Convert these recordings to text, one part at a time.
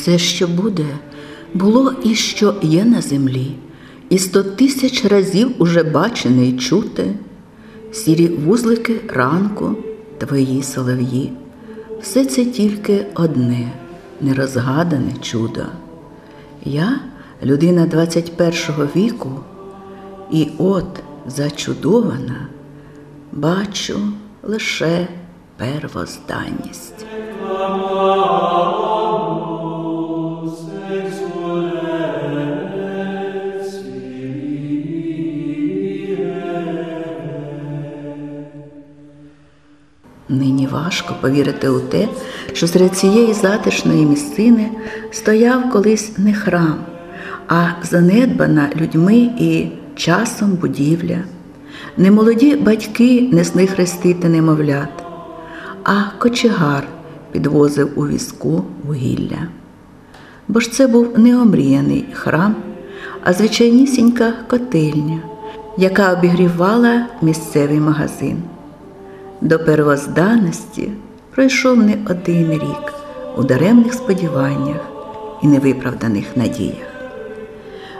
Все, що буде, було і що є на землі, і сто тисяч разів уже бачене і чути, сірі вузлики ранку, твої солов'ї. Все це тільки одне нерозгадане чудо. Я людина 21 віку, і от зачудована, бачу лише первозданність. Нині важко повірити у те, що серед цієї затишної місцини стояв колись не храм, а занедбана людьми і часом будівля. Немолоді батьки несли хрестити немовлят, а кочегар підвозив у візку вугілля. Бо ж це був не омріяний храм, а звичайнісінька котельня, яка обігрівала місцевий магазин. До первозданості пройшов не один рік у даремних сподіваннях і невиправданих надіях.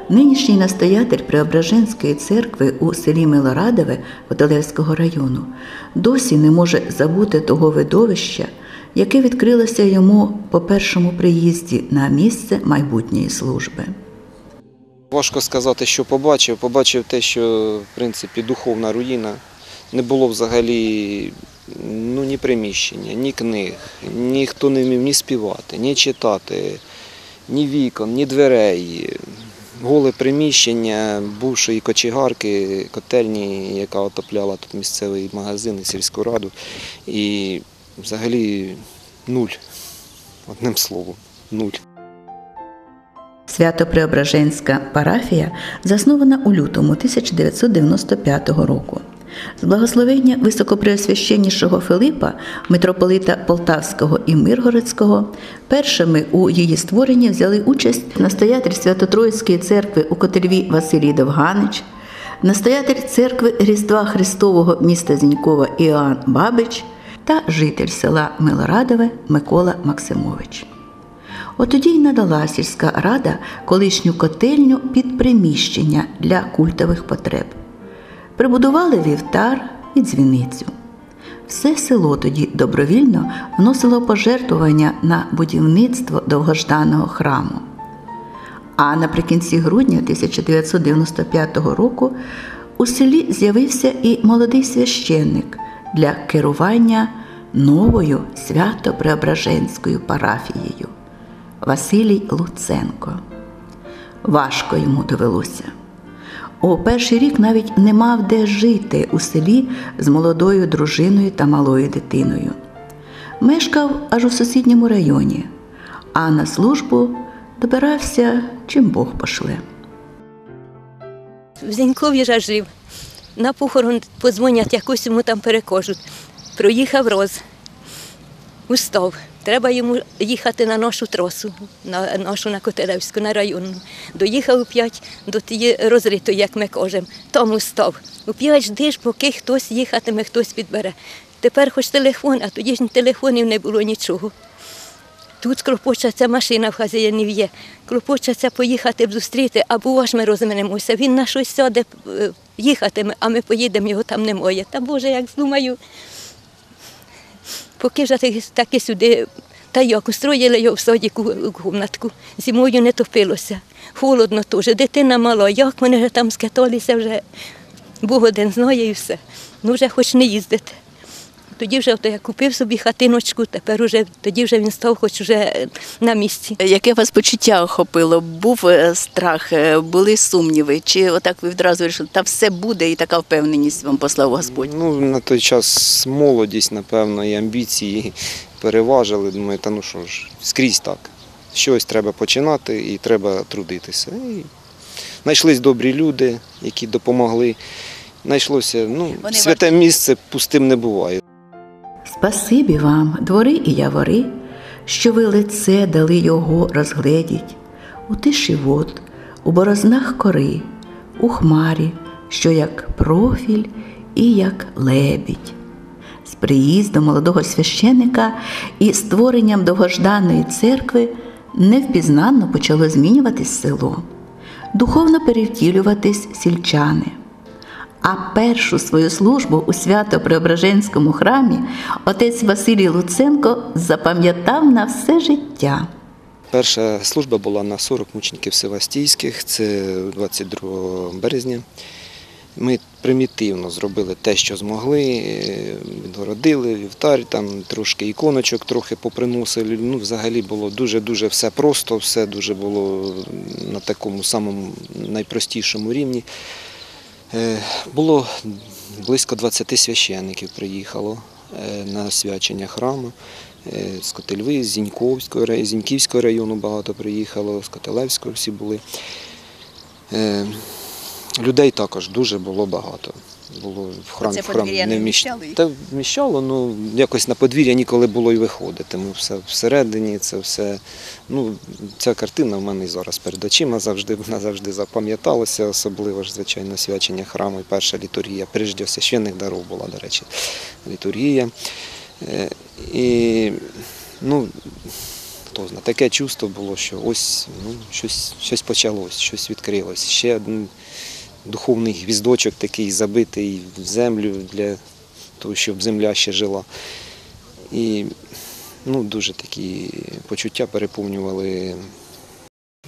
Нинішній настоятель Преображенської церкви у селі Милорадове Водолевського району досі не може забути того видовища, яке відкрилося йому по першому приїзді на місце майбутньої служби. Важко сказати, що побачив. Побачив те, що в принципі духовна руїна. Не було взагалі ну, ні приміщення, ні книг, ніхто не вмів ні співати, ні читати, ні вікон, ні дверей. Голе приміщення бувшої кочегарки, котельні, яка отопляла тут місцевий магазин і сільську раду. І взагалі нуль. Одним словом, нуль. Свято-Преображенська парафія заснована у лютому 1995 року. З благословення високопреосвященнішого Филипа, митрополита Полтавського і Миргородського, першими у її створенні взяли участь настоятель Свято-Троїцької церкви у Котельві Василій Довганич, настоятель церкви Різдва Христового міста Зінькова Іоанн Бабич та житель села Милорадове Микола Максимович. Отоді й надала сільська рада колишню котельню під приміщення для культових потреб. Прибудували вівтар і дзвіницю. Все село тоді добровільно вносило пожертвування на будівництво довгожданого храму. А наприкінці грудня 1995 року у селі з'явився і молодий священник для керування новою свято-преображенською парафією Василій Луценко. Важко йому довелося. У перший рік навіть не мав де жити у селі з молодою дружиною та малою дитиною. Мешкав аж у сусідньому районі, а на службу добирався, чим Бог пошле. В Зінькові жив. На похорон подзвонять, якось йому там перекажуть. Проїхав роз, устав. Треба йому їхати на нашу трасу, на нашу на Котелевську, на районну. Доїхав у п'ять до тієї розритої, як ми кажемо, там устав. У п'ять ждиш, поки хтось їхатиме, хтось підбере. Тепер хоч телефон, а тоді ж телефонів не було нічого. Тут клопочаться машина в хазяїнів є. Клопочаться поїхати зустріти, а бува ж ми розминемося. Він на щось сяде е, їхатиме, а ми поїдемо, його там немає. Та Боже, як думаю, поки ж таки- і сюди, та як устроїли його в садіку кімнатку. Зимою не топилося. Холодно теж. Дитина мала, як вони вже там скаталися вже. Бог один знає і все. Ну вже хоч не їздити. Тоді вже ото я купив собі хатиночку, тепер уже тоді вже він став хоч уже на місці. Яке вас почуття охопило? Був е, страх, е, були сумніви? Чи отак ви відразу вирішили, та все буде і така впевненість вам послав Господь? Ну, на той час молодість, напевно, і амбіції переважили. Думаю, та ну що ж, скрізь так. Щось треба починати і треба трудитися. І знайшлись добрі люди, які допомогли. Знайшлося, ну, Вони святе місце пустим не буває. Спасибі вам, двори і явори, що ви лице дали його розгледіть, у тиші вод, у борознах кори, у хмарі, що як профіль і як лебідь. З приїздом молодого священика і створенням довгожданої церкви невпізнанно почало змінюватись село, духовно перевтілюватись сільчани. А першу свою службу у Свято-Преображенському храмі отець Василій Луценко запам'ятав на все життя. Перша служба була на 40 мучеників Севастійських, це 22 березня. Ми примітивно зробили те, що змогли, е, відгородили вівтар, там трошки іконочок трохи поприносили. Ну, взагалі було дуже-дуже все просто, все дуже було на такому самому найпростішому рівні. Е, Було близько 20 священників приїхало е, на свячення храму. Е, З Котельви, з Зіньковського, Зіньківського району багато приїхало, з Котелевського всі були. Людей також дуже було багато. Було в храм, Це в храм подвір'я не вміщ- вміщало? Та вміщало, ну якось на подвір'я ніколи було й виходити. Ми все всередині, це все. Ну, ця картина в мене і зараз перед очима завжди вона завжди запам'яталася, особливо ж, звичайно, свячення храму і перша літургія. Прежде священних даров була, до речі, літургія. Е, І ну, хто знає, таке чувство було, що ось ну, щось, щось почалось, щось відкрилось. Ще один духовний гвіздочок такий забитий в землю для того, щоб земля ще жила. І ну, дуже такі почуття переповнювали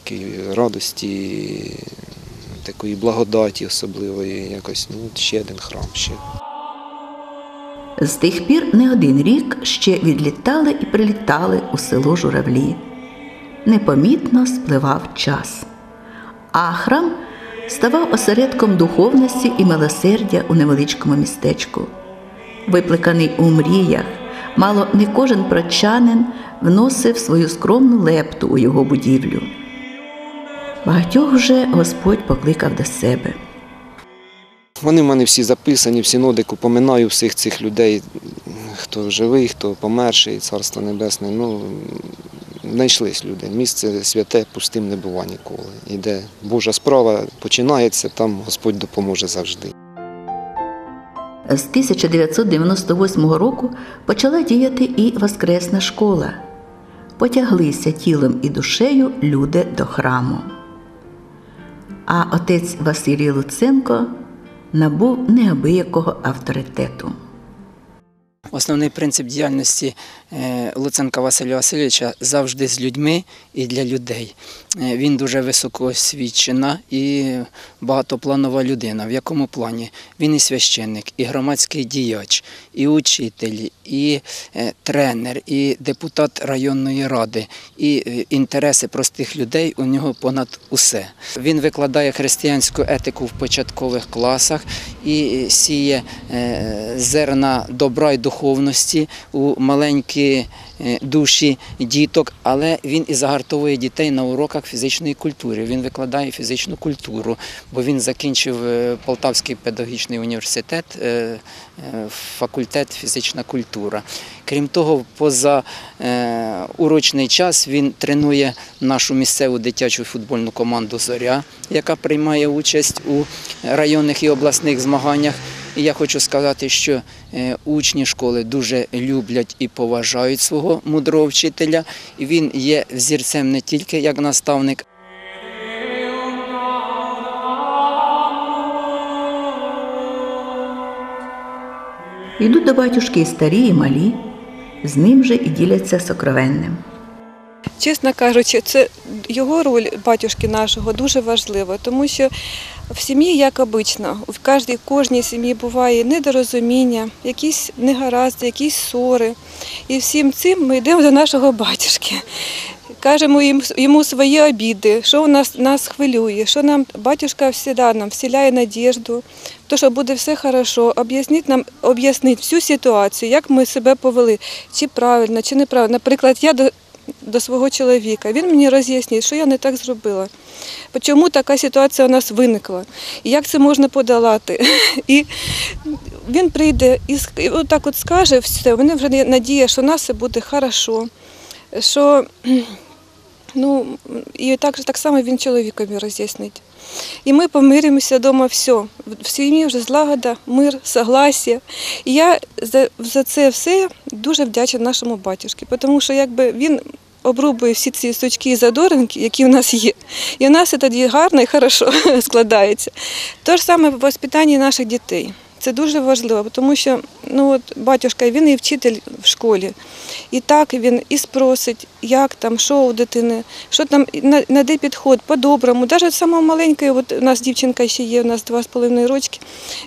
такої радості, такої благодаті особливої, якось ну, ще один храм. Ще. З тих пір не один рік ще відлітали і прилітали у село Журавлі. Непомітно спливав час. А храм ставав осередком духовності і милосердя у невеличкому містечку. Випликаний у мріях, мало не кожен прочанин вносив свою скромну лепту у його будівлю. Багатьох вже Господь покликав до себе. Вони в мене всі записані, в синодику поминаю всіх цих людей, хто живий, хто померший, царство небесне. Ну, знайшлись люди. Місце святе пустим не бува ніколи. І де Божа справа починається, там Господь допоможе завжди. З 1998 року почала діяти і Воскресна школа. Потяглися тілом і душею люди до храму. А отець Василій Луценко набув неабиякого авторитету. Основний принцип діяльності е, Луценка Василя Васильовича завжди з людьми і для людей. Е, Він дуже високоосвічена і багатопланова людина. В якому плані? Він і священник, і громадський діяч, і учитель, і е, тренер, і депутат районної ради, і інтереси простих людей у нього понад усе. Він викладає християнську етику в початкових класах і сіє зерна добра і духовності у маленькі е, душі діток, але він і загартовує дітей на уроках фізичної культури. Він викладає фізичну культуру, бо він закінчив е, Полтавський педагогічний університет, е, факультет фізична культура. Крім того, поза урочний час він тренує нашу місцеву дитячу футбольну команду Зоря, яка приймає участь у районних і обласних змаганнях. І я хочу сказати, що е, учні школи дуже люблять і поважають свого мудрого вчителя. І він є взірцем не тільки як наставник, Йдуть до батюшки і старі, і малі, з ним же і діляться сокровенним. Чесно кажучи, це його роль батюшки нашого дуже важлива, тому що в сім'ї, як обично, в кожній, кожній сім'ї буває недорозуміння, якісь негаразди, якісь ссори. І всім цим ми йдемо до нашого батюшки. Кажемо їм- йому свої обіди, що у нас, нас хвилює, що нам батюшка всіда нам вселяє надіжду, то що буде все хорошо, об'ясніть нам, об'яснить всю ситуацію, як ми себе повели, чи правильно, чи неправильно. Наприклад, я до, свого чоловіка, він мені роз'яснить, що я не так зробила. Чому така ситуація у нас виникла? І як це можна подолати? І він прийде і, отак от скаже все, мене вже надія, що у нас все буде хорошо, що ну, і так, так само він чоловікові роз'яснить. І ми помиримося вдома, все. В сім'ї вже злагода, мир, согласія. І я за, за це все дуже вдячна нашому батюшки, тому що якби він обрубує всі ці сучки і задоринки, які в нас є. І в нас це тоді гарно і хорошо складається. Те ж саме в воспитанні наших дітей. Це дуже важливо, тому що ну от батюшка він і вчитель в школі. І так він і спросить, як там, що у дитини, що там на, де підход, по-доброму. Навіть сама маленька, от у нас дівчинка ще є, у нас два з половиною рочки.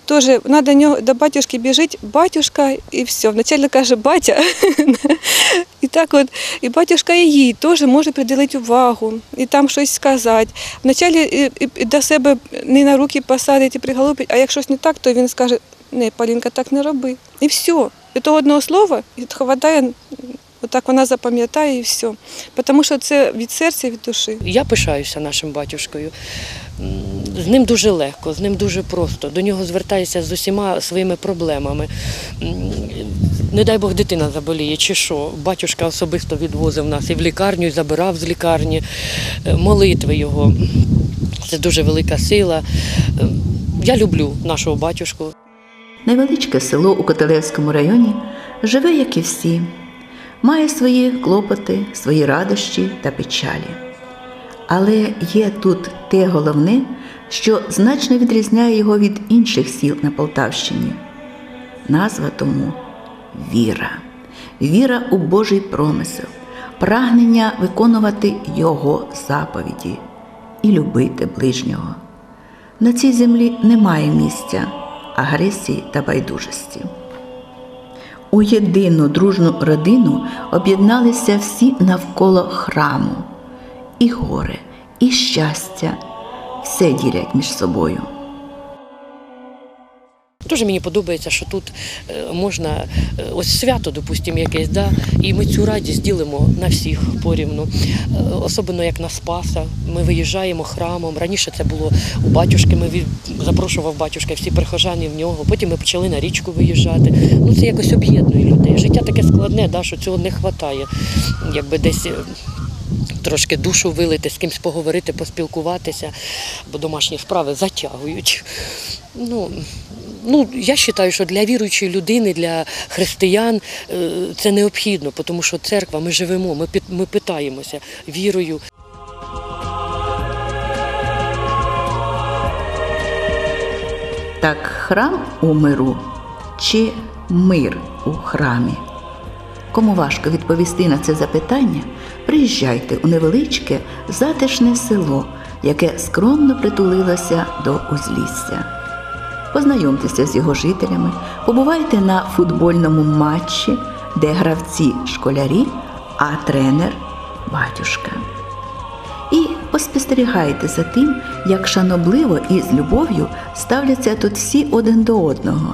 Теж вона до нього до батюшки біжить, батюшка, і все. Вначалі каже батя. І так от, і батюшка і їй теж може приділити увагу і там щось сказати. Вначалі до себе не на руки посадить і приголубить, а якщо щось не так, то він скаже, не, Полінка, так не роби. І все. І того одного слова і отак вона запам'ятає і все. Тому що це від серця, від душі. Я пишаюся нашим батюшкою. З ним дуже легко, з ним дуже просто. До нього звертаюся з усіма своїми проблемами. Не дай Бог дитина заболіє, чи що. Батюшка особисто відвозив нас і в лікарню, і забирав з лікарні. Е, Молитви його. Це дуже велика сила. Я люблю нашого батюшку. Невеличке село у Котелевському районі живе, як і всі, має свої клопоти, свої радощі та печалі. Але є тут те головне, що значно відрізняє його від інших сіл на Полтавщині. Назва тому віра. Віра у Божий промисел, прагнення виконувати Його заповіді і любити ближнього. На цій землі немає місця агресії та байдужості. У єдину дружну родину об'єдналися всі навколо храму. І горе, і щастя все ділять між собою. Дуже мені подобається, що тут е, можна е, ось свято, допустимо, якесь, да, і ми цю радість ділимо на всіх порівну. Е, Особливо як на Спаса. Ми виїжджаємо храмом. Раніше це було у батюшки. Ми запрошував батюшка всі прихожани в нього. Потім ми почали на річку виїжджати. Ну це якось об'єднує людей. Життя таке складне, да, що цього не вистачає. Якби десь. Трошки душу вилити, з кимось поговорити, поспілкуватися, бо домашні справи затягують. Ну, ну, я вважаю, що для віруючої людини, для християн е, це необхідно, тому що церква, ми живемо, ми, ми питаємося вірою. Так храм у миру чи мир у храмі? Кому важко відповісти на це запитання, приїжджайте у невеличке затишне село, яке скромно притулилося до узлісся. Познайомтеся з його жителями, побувайте на футбольному матчі, де гравці школярі, а тренер батюшка. І поспостерігайте за тим, як шанобливо і з любов'ю ставляться тут всі один до одного.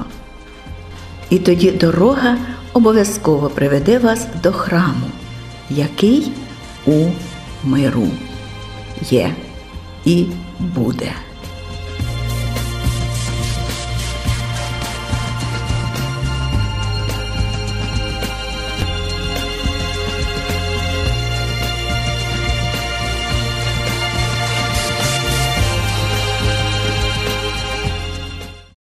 І тоді дорога обов'язково приведе вас до храму, який у миру є і буде.